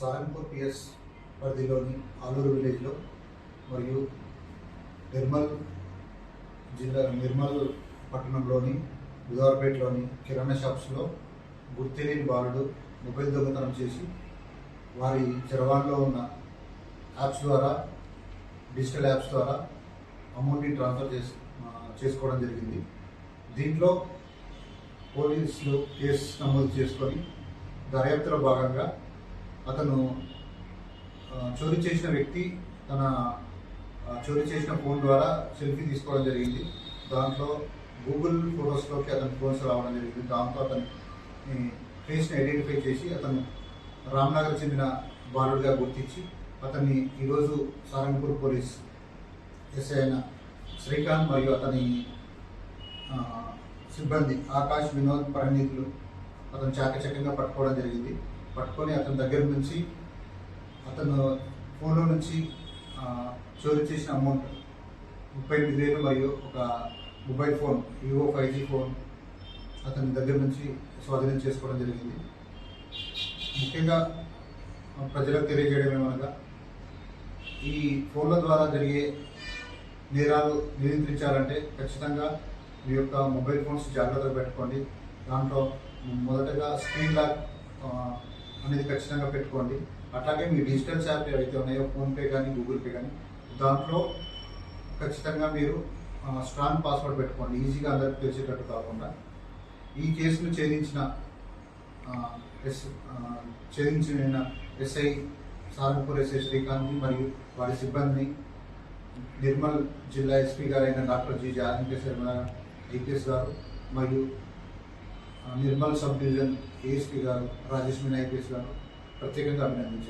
Sarampur PS పరిధిలోని ఆలూరు విలేజ్లో మరియు నిర్మల్ జిల్లా నిర్మల్ పట్టణంలోని బుధవారపేటలోని కిరాణా షాప్స్లో గుర్తెలేని బాలుడు మొబైల్ దొంగతనం చేసి వారి చరవాణిలో ఉన్న యాప్స్ ద్వారా డిజిటల్ యాప్స్ ద్వారా అమౌంట్ని ట్రాన్స్ఫర్ చేసి చేసుకోవడం జరిగింది. దీంట్లో పోలీసులు కేసు నమోదు చేసుకొని దర్యాప్తులో భాగంగా అతను చోరీ చేసిన వ్యక్తి తన చోరీ చేసిన ఫోన్ ద్వారా సెల్ఫీ తీసుకోవడం జరిగింది. దాంట్లో గూగుల్ ఫొటోస్లోకి అతని ఫోన్స్ రావడం జరిగింది. దాంతో అతని ఫేస్ని ఐడెంటిఫై చేసి అతను రామ్నగర్ చెందిన బాలుడిగా గుర్తించి అతన్ని ఈరోజు సారంగపూర్ పోలీస్ ఎస్ఐ అయిన శ్రీకాంత్ మరియు అతని సిబ్బంది ఆకాష్ వినోద్ పరిణీతులు అతను చాకచక్యంగా పట్టుకోవడం జరిగింది. పట్టుకొని అతని దగ్గర నుంచి అతను ఫోన్లో నుంచి చోరీ చేసిన అమౌంట్ ముప్పై ఎనిమిది వేలు మరియు ఒక mobile phone Vivo five G phone అతని దగ్గర నుంచి స్వాధీనం చేసుకోవడం జరిగింది. ముఖ్యంగా ప్రజలకు తెలియజేయడం ఏమనగా ఈ ఫోన్ల ద్వారా జరిగే నేరాలు నియంత్రించాలంటే ఖచ్చితంగా మీ యొక్క మొబైల్ ఫోన్స్ జాగ్రత్తగా పెట్టుకోండి. దాంట్లో మొదటగా స్క్రీన్ లాక్ అనేది ఖచ్చితంగా పెట్టుకోండి. అట్లాగే మీ డిజిటల్ యాప్ ఏవైతే ఉన్నాయో ఫోన్పే కానీ గూగుల్ పే కానీ దాంట్లో ఖచ్చితంగా మీరు స్ట్రాంగ్ పాస్వర్డ్ పెట్టుకోండి. ఈజీగా అందరికి తెలిసేటట్టు కాకుండా. ఈ కేసును ఛేదించిన ఎస్ ఛేదించిన ఎస్ఐ సారంపూర్ ఎస్ఐ శ్రీకాంత్ మరియు వారి సిబ్బందిని నిర్మల్ జిల్లా ఎస్పీ గారైన doctor G Janaki Sharma IPS గారు మరియు निर्मल सब डिव्हिजन के राजेश विनायक के प्रत्येक अभिनंदन